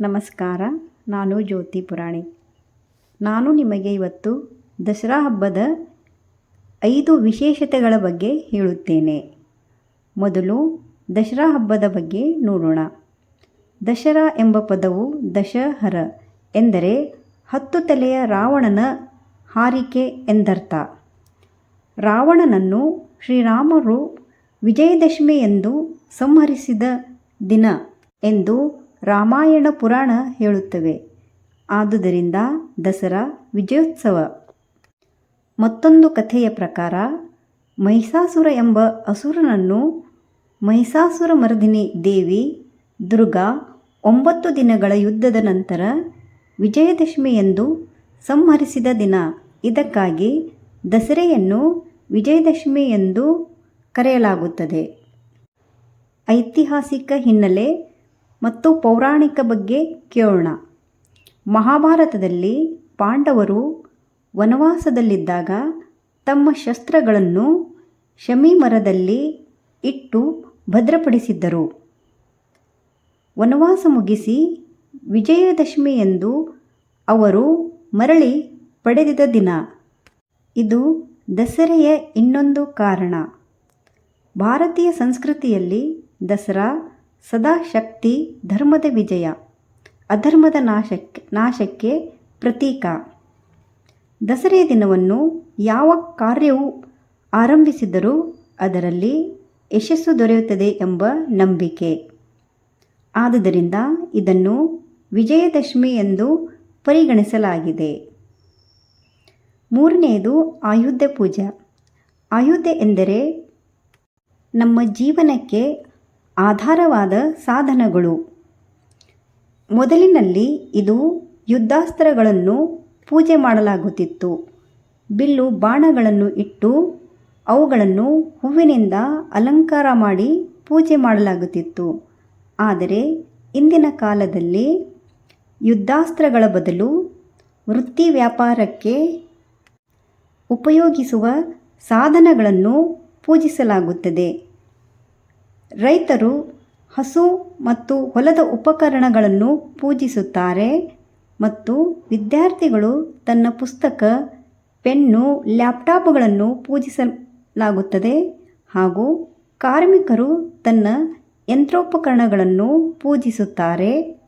ನಮಸ್ಕಾರ, ನಾನು ಜ್ಯೋತಿ ಪುರಾಣಿ. ನಾನು ನಿಮಗೆ ಇವತ್ತು ದಸರಾ ಹಬ್ಬದ ಐದು ವಿಶೇಷತೆಗಳ ಬಗ್ಗೆ ಹೇಳುತ್ತೇನೆ. ಮೊದಲು ದಸರಾ ಹಬ್ಬದ ಬಗ್ಗೆ ನೋಡೋಣ. ದಶರಾ ಎಂಬ ಪದವು ದಶಹರ ಎಂದರೆ ಹತ್ತು ತಲೆಯ ರಾವಣನ ಹಾರಿಕೆ ಎಂದರ್ಥ. ರಾವಣನನ್ನು ಶ್ರೀರಾಮರು ವಿಜಯದಶಮಿ ಎಂದು ಸಂಹರಿಸಿದ ದಿನ ಎಂದು ರಾಮಾಯಣ ಪುರಾಣ ಹೇಳುತ್ತವೆ. ಆದುದರಿಂದ ದಸರಾ ವಿಜಯೋತ್ಸವ. ಮತ್ತೊಂದು ಕಥೆಯ ಪ್ರಕಾರ, ಮಹಿಷಾಸುರ ಎಂಬ ಅಸುರನನ್ನು ಮಹಿಷಾಸುರ ಮರ್ದಿನಿ ದೇವಿ ದುರ್ಗಾ ಒಂಬತ್ತು ದಿನಗಳ ಯುದ್ಧದ ನಂತರ ವಿಜಯದಶಮಿ ಎಂದು ಸಂಹರಿಸಿದ ದಿನ. ಇದಕ್ಕಾಗಿ ದಸರೆಯನ್ನು ವಿಜಯದಶಮಿ ಎಂದು ಕರೆಯಲಾಗುತ್ತದೆ. ಐತಿಹಾಸಿಕ ಹಿನ್ನೆಲೆ ಮತ್ತು ಪೌರಾಣಿಕ ಬಗ್ಗೆ ಕೇಳೋಣ. ಮಹಾಭಾರತದಲ್ಲಿ ಪಾಂಡವರು ವನವಾಸದಲ್ಲಿದ್ದಾಗ ತಮ್ಮ ಶಸ್ತ್ರಗಳನ್ನು ಶಮಿ ಮರದಲ್ಲಿ ಇಟ್ಟು ಭದ್ರಪಡಿಸಿದ್ದರು. ವನವಾಸ ಮುಗಿಸಿ ವಿಜಯದಶಮಿ ಎಂದು ಅವರು ಮರಳಿ ಪಡೆದಿದ ದಿನ. ಇದು ದಸರೆಯ ಇನ್ನೊಂದು ಕಾರಣ. ಭಾರತೀಯ ಸಂಸ್ಕೃತಿಯಲ್ಲಿ ದಸರಾ ಸದಾ ಶಕ್ತಿ ಧರ್ಮದ ವಿಜಯ, ಅಧರ್ಮದ ನಾಶಕ್ಕೆ ನಾಶಕ್ಕೆ ಪ್ರತೀಕ. ದಸರೆಯ ದಿನವನ್ನು ಯಾವ ಕಾರ್ಯವು ಆರಂಭಿಸಿದರೂ ಅದರಲ್ಲಿ ಯಶಸ್ಸು ದೊರೆಯುತ್ತದೆ ಎಂಬ ನಂಬಿಕೆ. ಆದುದರಿಂದ ಇದನ್ನು ವಿಜಯದಶಮಿ ಎಂದು ಪರಿಗಣಿಸಲಾಗಿದೆ. ಮೂರನೆಯದು ಆಯುಧ ಪೂಜೆ. ಆಯುಧ ಎಂದರೆ ನಮ್ಮ ಜೀವನಕ್ಕೆ ಆಧಾರವಾದ ಸಾಧನಗಳು. ಮೊದಲಿನಲ್ಲಿ ಇದು ಯುದ್ಧಾಸ್ತ್ರಗಳನ್ನು ಪೂಜೆ ಮಾಡಲಾಗುತ್ತಿತ್ತು. ಬಿಲ್ಲು ಬಾಣಗಳನ್ನು ಇಟ್ಟು ಅವುಗಳನ್ನು ಹೂವಿನಿಂದ ಅಲಂಕಾರ ಮಾಡಿ ಪೂಜೆ ಮಾಡಲಾಗುತ್ತಿತ್ತು. ಆದರೆ ಇಂದಿನ ಕಾಲದಲ್ಲಿ ಯುದ್ಧಾಸ್ತ್ರಗಳ ಬದಲು ವೃತ್ತಿ ವ್ಯಾಪಾರಕ್ಕೆ ಉಪಯೋಗಿಸುವ ಸಾಧನಗಳನ್ನು ಪೂಜಿಸಲಾಗುತ್ತದೆ. ರೈತರು ಹಸು ಮತ್ತು ಹೊಲದ ಉಪಕರಣಗಳನ್ನು ಪೂಜಿಸುತ್ತಾರೆ ಮತ್ತು ವಿದ್ಯಾರ್ಥಿಗಳು ತನ್ನ ಪುಸ್ತಕ, ಪೆನ್ನು, ಲ್ಯಾಪ್ಟಾಪ್ಗಳನ್ನು ಪೂಜಿಸಲಾಗುತ್ತದೆ ಹಾಗೂ ಕಾರ್ಮಿಕರು ತನ್ನ ಯಂತ್ರೋಪಕರಣಗಳನ್ನು ಪೂಜಿಸುತ್ತಾರೆ.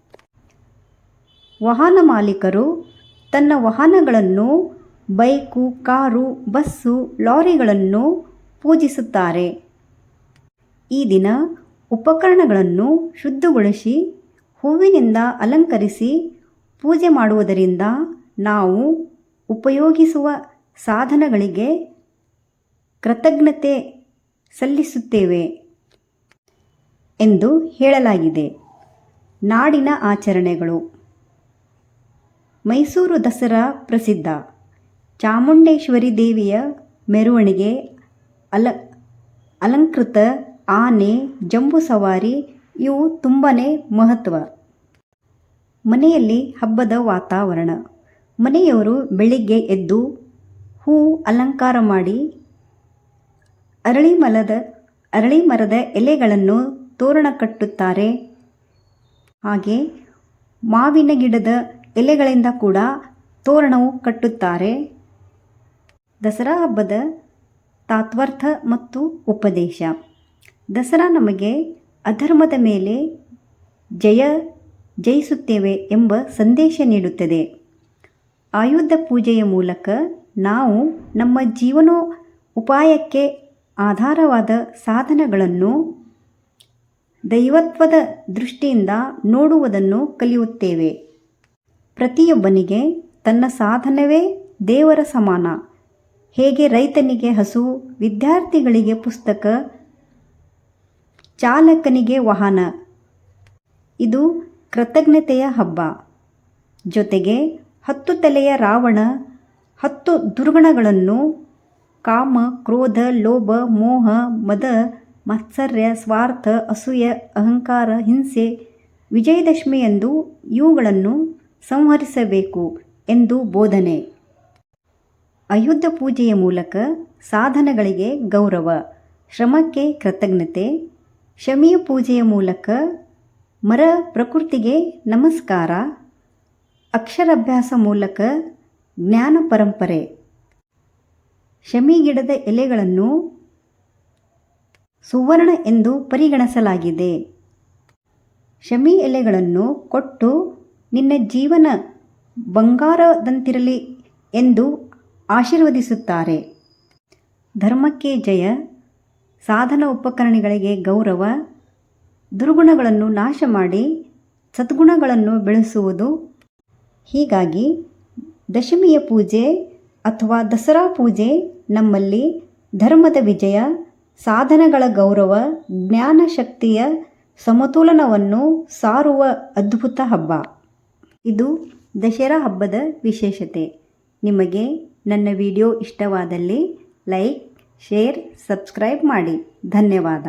ವಾಹನ ಮಾಲೀಕರು ತನ್ನ ವಾಹನಗಳನ್ನು, ಬೈಕು, ಕಾರು, ಬಸ್ಸು, ಲಾರಿಗಳನ್ನು ಪೂಜಿಸುತ್ತಾರೆ. ಈ ದಿನ ಉಪಕರಣಗಳನ್ನು ಶುದ್ಧಗೊಳಿಸಿ, ಹೂವಿನಿಂದ ಅಲಂಕರಿಸಿ ಪೂಜೆ ಮಾಡುವುದರಿಂದ ನಾವು ಉಪಯೋಗಿಸುವ ಸಾಧನಗಳಿಗೆ ಕೃತಜ್ಞತೆ ಸಲ್ಲಿಸುತ್ತೇವೆ ಎಂದು ಹೇಳಲಾಗಿದೆ. ನಾಡಿನ ಆಚರಣೆಗಳು. ಮೈಸೂರು ದಸರಾ ಪ್ರಸಿದ್ಧ. ಚಾಮುಂಡೇಶ್ವರಿ ದೇವಿಯ ಮೆರವಣಿಗೆ ಅಲ ಅಲಂಕೃತ ಆನೆ, ಜಂಬು ಸವಾರಿ ಇವು ತುಂಬಾ ಮಹತ್ವ. ಮನೆಯಲ್ಲಿ ಹಬ್ಬದ ವಾತಾವರಣ. ಮನೆಯವರು ಬೆಳಿಗ್ಗೆ ಎದ್ದು ಹೂ ಅಲಂಕಾರ ಮಾಡಿ ಅರಳಿ ಮಲದ ಅರಳಿ ಮರದ ಎಲೆಗಳನ್ನು ತೋರಣ ಕಟ್ಟುತ್ತಾರೆ. ಹಾಗೆ ಮಾವಿನ ಗಿಡದ ಎಲೆಗಳಿಂದ ಕೂಡ ತೋರಣವು ಕಟ್ಟುತ್ತಾರೆ. ದಸರಾ ಹಬ್ಬದ ತಾತ್ವಾರ್ಥ ಮತ್ತು ಉಪದೇಶ. ದಸರಾ ನಮಗೆ ಅಧರ್ಮದ ಮೇಲೆ ಜಯ ಜಯಿಸುತ್ತೇವೆ ಎಂಬ ಸಂದೇಶ ನೀಡುತ್ತದೆ. ಆಯುಧ ಪೂಜೆಯ ಮೂಲಕ ನಾವು ನಮ್ಮ ಜೀವನೋ ಉಪಾಯಕ್ಕೆ ಆಧಾರವಾದ ಸಾಧನಗಳನ್ನು ದೈವತ್ವದ ದೃಷ್ಟಿಯಿಂದ ನೋಡುವುದನ್ನು ಕಲಿಯುತ್ತೇವೆ. ಪ್ರತಿಯೊಬ್ಬನಿಗೆ ತನ್ನ ಸಾಧನವೇ ದೇವರ ಸಮಾನ. ಹೇಗೆ ರೈತನಿಗೆ ಹಸು, ವಿದ್ಯಾರ್ಥಿಗಳಿಗೆ ಪುಸ್ತಕ ಚಾಲಕನಿಗೆ ವಾಹನ. ಇದು ಕೃತಜ್ಞತೆಯ ಹಬ್ಬ. ಜೊತೆಗೆ ಹತ್ತು ತಲೆಯ ರಾವಣ, ಹತ್ತು ದುರ್ಗುಣಗಳನ್ನು ಕಾಮ, ಕ್ರೋಧ, ಲೋಭ, ಮೋಹ, ಮದ, ಮತ್ಸರ್ಯ, ಸ್ವಾರ್ಥ, ಅಸೂಯ, ಅಹಂಕಾರ, ಹಿಂಸೆ ವಿಜಯದಶಮಿ ಎಂದು ಇವುಗಳನ್ನು ಸಂಹರಿಸಬೇಕು ಎಂದು ಬೋಧನೆ. ಆಯುಧ ಪೂಜೆಯ ಮೂಲಕ ಸಾಧನಗಳಿಗೆ ಗೌರವ. ಶ್ರಮಕ್ಕೆ ಕೃತಜ್ಞತೆ. ಶಮಿಯ ಪೂಜೆಯ ಮೂಲಕ ಮರ ಪ್ರಕೃತಿಗೆ ನಮಸ್ಕಾರ, ಅಕ್ಷರಾಭ್ಯಾಸ ಮೂಲಕ ಜ್ಞಾನ ಪರಂಪರೆ. ಶಮಿ ಗಿಡದ ಎಲೆಗಳನ್ನು ಸುವರ್ಣ ಎಂದು ಪರಿಗಣಿಸಲಾಗಿದೆ. ಶಮಿ ಎಲೆಗಳನ್ನು ಕೊಟ್ಟು ನಿನ್ನ ಜೀವನ ಬಂಗಾರದಂತಿರಲಿ ಎಂದು ಆಶೀರ್ವದಿಸುತ್ತಾರೆ. ಧರ್ಮಕ್ಕೆ ಜಯ. ಸಾಧನ ಉಪಕರಣಗಳಿಗೆ ಗೌರವ, ದುರ್ಗುಣಗಳನ್ನು ನಾಶ ಮಾಡಿ ಸದ್ಗುಣಗಳನ್ನು ಬೆಳೆಸುವುದು. ಹೀಗಾಗಿ ದಶಮಿಯ ಪೂಜೆ ಅಥವಾ ದಸರಾ ಪೂಜೆ ನಮ್ಮಲ್ಲಿ ಧರ್ಮದ ವಿಜಯ, ಸಾಧನಗಳ ಗೌರವ, ಜ್ಞಾನ ಶಕ್ತಿಯ ಸಮತೋಲನವನ್ನು ಸಾರುವ ಅದ್ಭುತ ಹಬ್ಬ. ಇದು ದಸರಾ ಹಬ್ಬದ ವಿಶೇಷತೆ. ನಿಮಗೆ ನನ್ನ ವಿಡಿಯೋ ಇಷ್ಟವಾದಲ್ಲಿ ಲೈಕ್ ಶೇರ್ ಸಬ್ಸ್ಕ್ರೈಬ್ ಮಾಡಿ. ಧನ್ಯವಾದ.